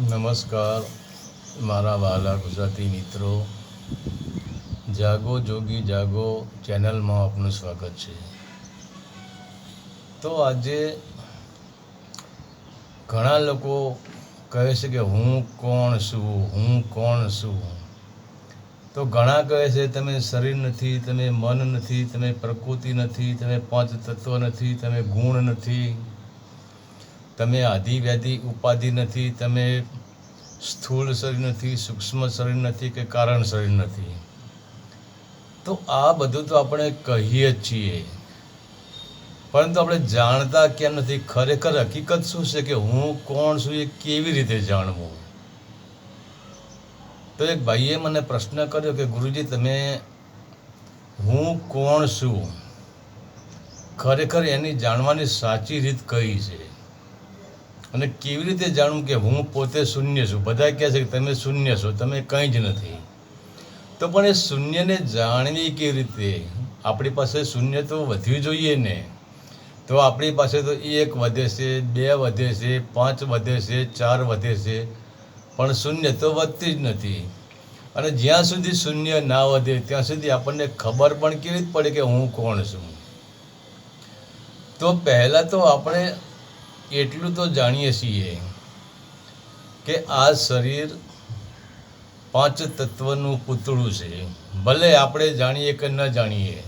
નમસ્કાર. મારા વાલા ગુજરાતી મિત્રો, જાગો જોગી જાગો ચેનલમાં આપનું સ્વાગત છે. તો આજે ઘણા લોકો કહે છે કે હું કોણ છું, હું કોણ છું? તો ઘણા કહે છે, તમે શરીર નથી, તમે મન નથી, તમે પ્રકૃતિ નથી, તમે પાંચ તત્વ નથી, તમે ગુણ નથી. તમે આધિવ્યાધિ ઉપાધિ નથી, તમે સ્થૂળ શરીર નથી, સૂક્ષ્મ શરીર નથી કે કારણ શરીર નથી. તો આ બધું તો આપણે કહીએ જ છીએ. પરંતુ આપણે જાણતા કેમ નથી? ખરેખર હકીકત શું છે કે હું કોણ છું એ કેવી રીતે જાણવું? તો એક ભાઈએ મને પ્રશ્ન કર્યો કે, ગુરુજી, તમે હું કોણ છું? ખરેખર એની જાણવાની સાચી રીત કઈ છે? અને કેવી રીતે જાણવું કે હું પોતે શૂન્ય છું? બધા કહે છે કે તમે શૂન્ય છો, તમે કંઈ જ નથી. તો પણ એ શૂન્યને જાણવી કેવી રીતે? આપણી પાસે શૂન્ય તો વધવી જોઈએ ને. તો આપણી પાસે તો એક વધે છે, બે વધે છે, પાંચ વધે છે, ચાર વધે છે, પણ શૂન્ય તો વધતી જ નથી. અને જ્યાં સુધી શૂન્ય ના વધે, ત્યાં સુધી આપણને ખબર પણ કેવી રીતે પડે કે હું કોણ છું? તો પહેલાં તો આપણે એટલું તો જાણીએ છીએ કે આ શરીર પાંચ તત્વનું પૂતળું છે. ભલે આપણે જાણીએ કે ન જાણીએ,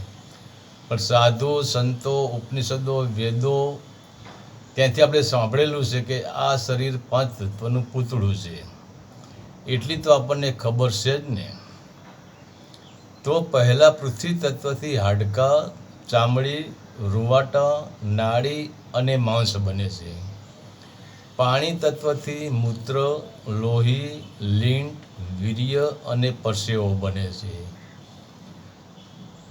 પણ સાધુ, સંતો, ઉપનિષદો, વેદો ત્યાંથી આપણે સાંભળેલું છે કે આ શરીર પાંચ તત્વનું પૂતળું છે. એટલી તો આપણને ખબર છે જ ને. તો પહેલાં પૃથ્વી તત્વથી હાડકાં, ચામડી, રૂવાટા નાડી અને માંસ બને છે. પાણી તત્વથી મૂત્ર, લોહી, લીંટ, વીર્ય અને પરસેવો બને છે.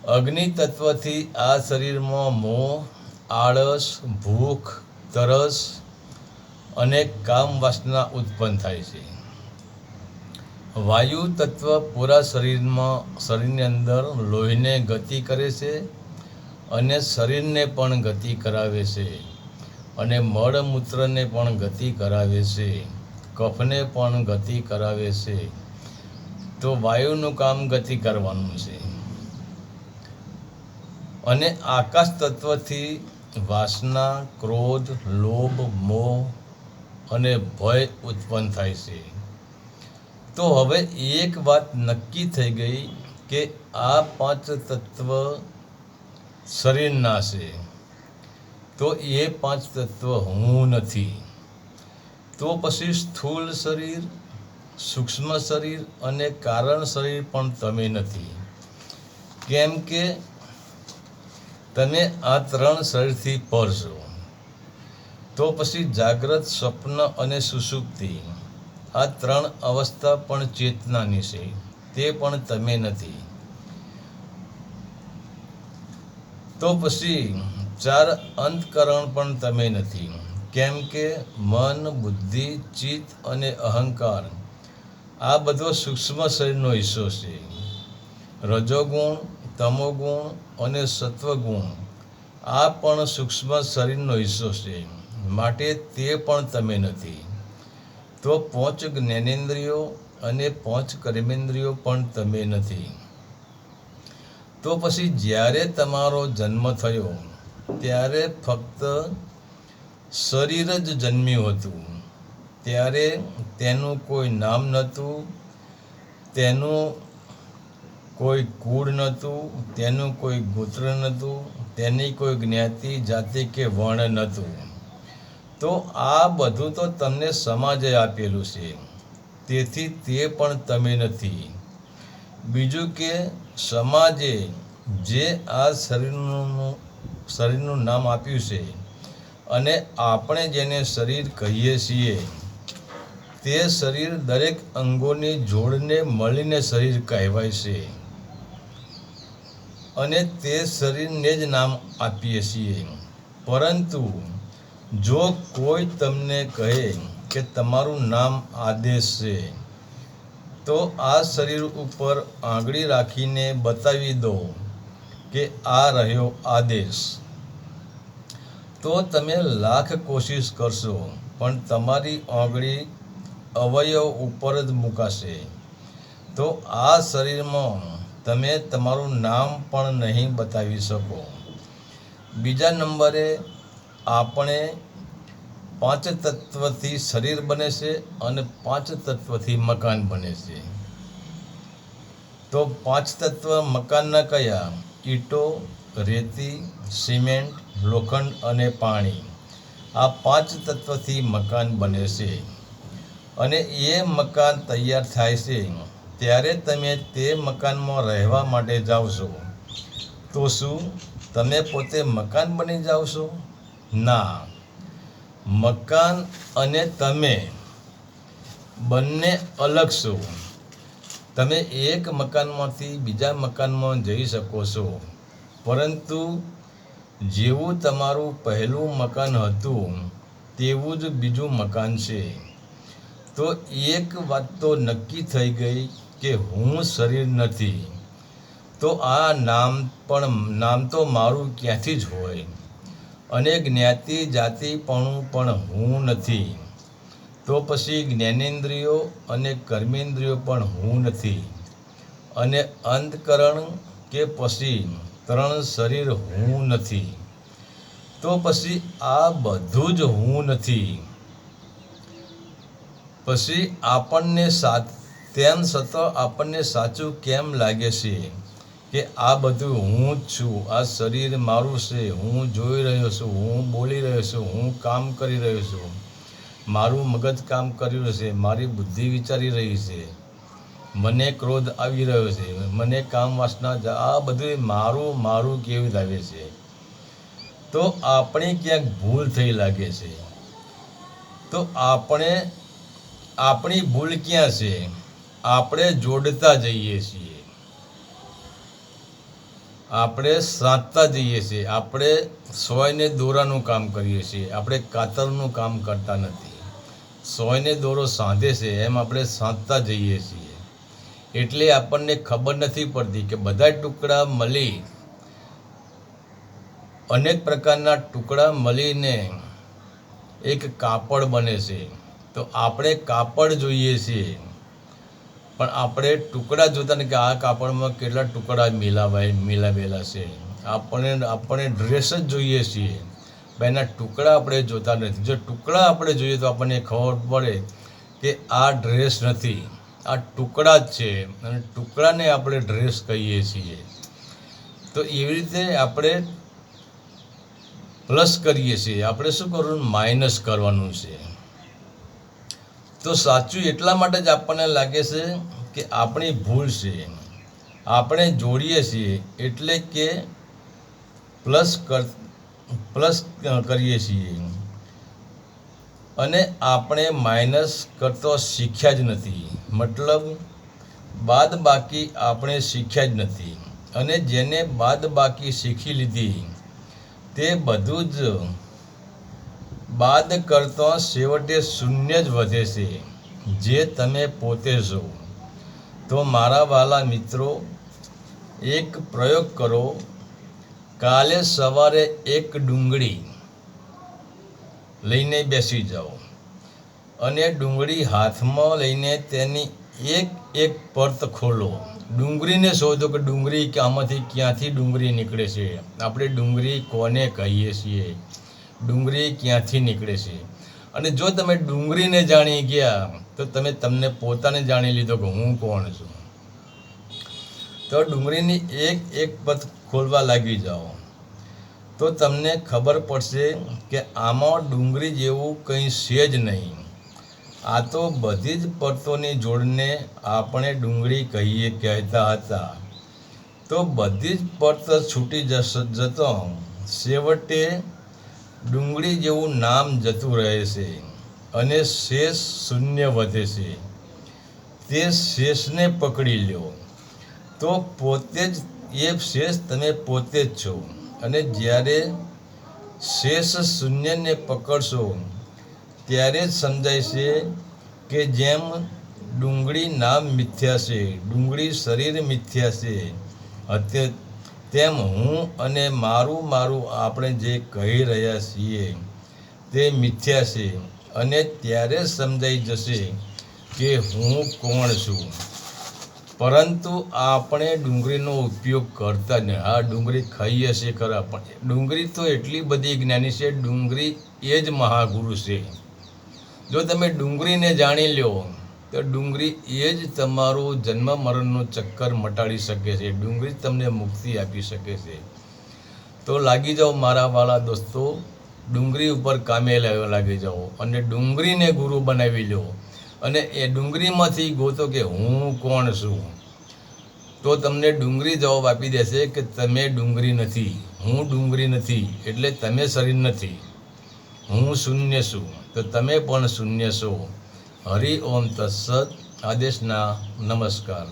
અગ્નિ તત્વથી આ શરીરમાં મોહ, આળસ, ભૂખ, તરસ અને કામ વાસના ઉત્પન્ન થાય છે. વાયુ તત્વ પૂરા શરીરમાં શરીરની અંદર લોહીને ગતિ કરે છે અને શરીરને પણ ગતિ કરાવે છે. અને મળમૂત્રને પણ ગતિ કરાવે છે. કફને પણ ગતિ કરાવે છે. તો વાયુનું કામ ગતિ કરવાનું છે. અને આકાશ તત્વથી વાસના, ક્રોધ, લોભ, મોહ અને ભય ઉત્પન્ન થાય છે. તો હવે એક વાત નક્કી થઈ ગઈ કે આ પાંચ તત્વ શરીરના છે. તો એ પાંચ તત્વ હું નથી. તો પછી સ્થૂળ શરીર, સૂક્ષ્મ શરીર અને કારણ શરીર પણ તમે નથી. કેમ કે તમે આ ત્રણ શરીરથી પર છો. તો પછી જાગ્રત, સ્વપ્ન અને સુસુપ્તિ, આ ત્રણ અવસ્થા પણ ચેતનાની છે, તે પણ તમે નથી. તો પછી ચાર અંતકરણ પણ તમે નથી. કેમ કે મન, બુદ્ધિ, ચિત્ત અને અહંકાર આ બધો સૂક્ષ્મ શરીરનો હિસ્સો છે. રજોગુણ, તમોગુણ અને સત્વગુણ આ પણ સૂક્ષ્મ શરીરનો હિસ્સો છે. માટે તે પણ તમે નથી. તો પાંચ જ્ઞાનેન્દ્રિયો અને પાંચ કર્મેન્દ્રિયો પણ તમે નથી. તો પછી જ્યારે તમારો જન્મ થયો ત્યારે ફક્ત શરીર જ જન્મ્યું હતું. ત્યારે તેનું કોઈ નામ નહોતું, તેનું કોઈ કુળ નહોતું, તેનું કોઈ ગોત્ર નહોતું, તેની કોઈ જ્ઞાતિ, જાતિ કે વર્ણ નહોતું. તો આ બધું તો તમને સમાજે આપેલું છે. તેથી તે પણ તમે નથી. બીજું કે સમાજે જે આ શરીરનું શરીરનું નામ આપ્યું છે. અને આપણે જેને શરીર કહીએ છીએ, તે શરીર દરેક અંગોની જોડને મળીને શરીર કહેવાય છે. અને તે શરીરને જ નામ આપીએ છીએ. પરંતુ જો કોઈ તમને કહે કે તમારું નામ આદેશ છે, તો આ શરીર ઉપર આંગળી રાખીને બતાવી દો કે આ રહ્યો આદેશ. તો તમે લાખ કોશિશ કરશો, પણ તમારી આંગળી અવયવ ઉપર જ મૂકાશે. તો આ શરીરમાં તમે તમારું નામ પણ નહીં બતાવી શકો. બીજા નંબરે, આપણે પાંચ તત્વથી શરીર બને છે અને પાંચ તત્વથી મકાન બને છે. તો પાંચ તત્વ મકાનના કયા? ઈંટો, રેતી, સિમેન્ટ લોખંડ અને પાણી. આ પાંચ તત્વથી મકાન બને છે. અને એ મકાન તૈયાર થાય છે. ત્યારે તમે તે મકાનમાં રહેવા માટે જાઓ તો શું, તમે પોતે મકાન બની જાઓ છો? ના. મકાન અને તમે બંને અલગ છો. તમે એક મકાનમાંથી બીજા મકાનમાં જઈ શકો છો. પરંતુ જેવું તમારું પહેલું મકાન હતું, તેવું જ બીજું મકાન છે. તો એક વાત તો નક્કી થઈ ગઈ કે હું શરીર નથી. તો આ નામ પણ, નામ તો મારું ક્યાંથી જ હોય? અને જ્ઞાતિ જાતિપણું પણ હું નથી. તો પછી જ્ઞાનેન્દ્રિયો અને કર્મેન્દ્રિયો પણ હું નથી. અને અંતકરણ કે પછી ત્રણ શરીર હું નથી, તો પછી આ બધું જ હું નથી. પછી આપણને સાત તેમ છતાં આપણને સાચું કેમ લાગે છે કે આ બધું હું જ છું? આ શરીર મારું છે, હું જોઈ રહ્યો છું, હું બોલી રહ્યો છું, હું કામ કરી રહ્યો છું. મારું મગજ કામ કરી રહ્યું છે, મારી બુદ્ધિ વિચારી રહી છે. મને ક્રોધ આવી રહ્યો છે. મને કામ વાસના આ બધું મારું મારું કેવી લાગે છે? તો આપણે ક્યાંક ભૂલ થઈ લાગે છે. તો આપણે, આપણી ભૂલ ક્યાં છે? આપણે જોડતા જઈએ છીએ. આપણે સાંધતા જઈએ છીએ. આપણે સોયને દોરાનું કામ કરીએ છીએ. આપણે કાતરનું કામ કરતા નથી. સોયને દોરો સાંધે છે, એમ આપણે સાંધતા જઈએ છીએ. એટલે આપણને ખબર નથી પડતી કે બધા ટુકડા મળી, અનેક પ્રકારના ટુકડા મળીને એક કાપડ બને છે. તો આપણે કાપડ જોઈએ છીએ. પણ આપણે ટુકડા જોતા ને કે આ કાપડમાં કેટલા ટુકડા મિલાવાય, મિલાવેલા છે. આપણે આપણે ડ્રેસ જ જોઈએ છીએ. એના ટુકડા આપણે જોતા નથી. જો ટુકડા આપણે જોઈએ તો આપણને ખબર પડે કે આ ડ્રેસ નથી. આ ટુકડા જ છે. અને ટુકડાને આપણે ડ્રેસ કહીએ છીએ. તો એવી રીતે આપણે પ્લસ કરીએ છીએ. આપણે શું કરવાનું? માઇનસ કરવાનું છે. તો સાચું એટલા માટે જ આપણને લાગે છે કે આપણી ભૂલ છે. આપણે જોડીએ છીએ એટલે કે પ્લસ કર પ્લસ કરીએ છીએ. અને આપણે માઇનસ કરતો શીખ્યા જ નથી. મતલબ બાદ બાકી આપણે શીખ્યા જ નથી. અને જેને બાદ બાકી શીખી લીધી, તે બધું જ બાદ કરતો છેવટે શૂન્ય જ વધે છે, જે તમે પોતે છો. તો મારા વાલા મિત્રો, એક પ્રયોગ કરો. કાલે સવારે એક ડુંગળી લઈને બેસી જાઓ. અને ડુંગળી હાથમાં લઈને તેની એક એક પરત ખોલો. ડુંગળીને શોધો કે ડુંગળી આમાંથી ક્યાંથી ડુંગળી નીકળે છે. આપણે ડુંગળી કોને કહીએ છીએ? ડુંગળી ક્યાંથી નીકળે છે? અને જો તમે ડુંગળીને જાણી ગયા, તો તમે તમને પોતાને જાણી લીધો કે હું કોણ છું. તો ડુંગળીની એક એક પથ ખોલવા લાગી જાઓ. તો તમને ખબર પડશે કે આમાં ડુંગળી જેવું કંઈ છે જ નહીં. આ તો બધી જ પરતોની જોડને આપણે ડુંગળી કહીએ કહેતા હતા. તો બધી જ પરત છૂટી જશ, જતો છેવટે ડુંગળી જેવું નામ જતું રહે છે અને શેષ શૂન્ય વધે છે. તે શેષને પકડી લ્યો. તો પોતે જ, એ શેષ તમે પોતે જ છો. અને જ્યારે શેષ શૂન્યને પકડશો, ત્યારે જ સમજાય છે કે જેમ ડુંગળી નામ મિથ્યા છે, ડુંગળી શરીર મિથ્યા છે અત્ય તેમ હું અને મારું મારું આપણે જે કહી રહ્યા છીએ તે મિથ્યા છે. અને ત્યારે સમજાઈ જશે કે હું કોણ છું. પરંતુ આપણે ડુંગળીનો ઉપયોગ કરતા જ નહીં. હા, ડુંગળી ખાઈએ છીએ ખરા, પણ ડુંગળી તો એટલી બધી જ્ઞાની છે, ડુંગળી એ જ મહાગુરુ છે. જો તમે ડુંગળીને જાણી લો, તો ડુંગળી એ જ તમારું જન્મ મરણનું ચક્કર મટાડી શકે છે, ડુંગળી તમને મુક્તિ આપી શકે છે. તો લાગી જાઓ મારા વાળા દોસ્તો, ડુંગળી ઉપર કામે લાગી જાઓ અને ડુંગળીને ગુરુ બનાવી લો. અને એ ડુંગળીમાંથી ગોતો કે હું કોણ છું? તો તમને ડુંગળી જવાબ આપી દેશે કે તમે ડુંગળી નથી. હું ડુંગળી નથી, એટલે તમે શરીર નથી. હું શૂન્ય છું, તો તમે પણ શૂન્ય છો. હરિ ઓમ તત્સદ આદેશના નમસ્કાર.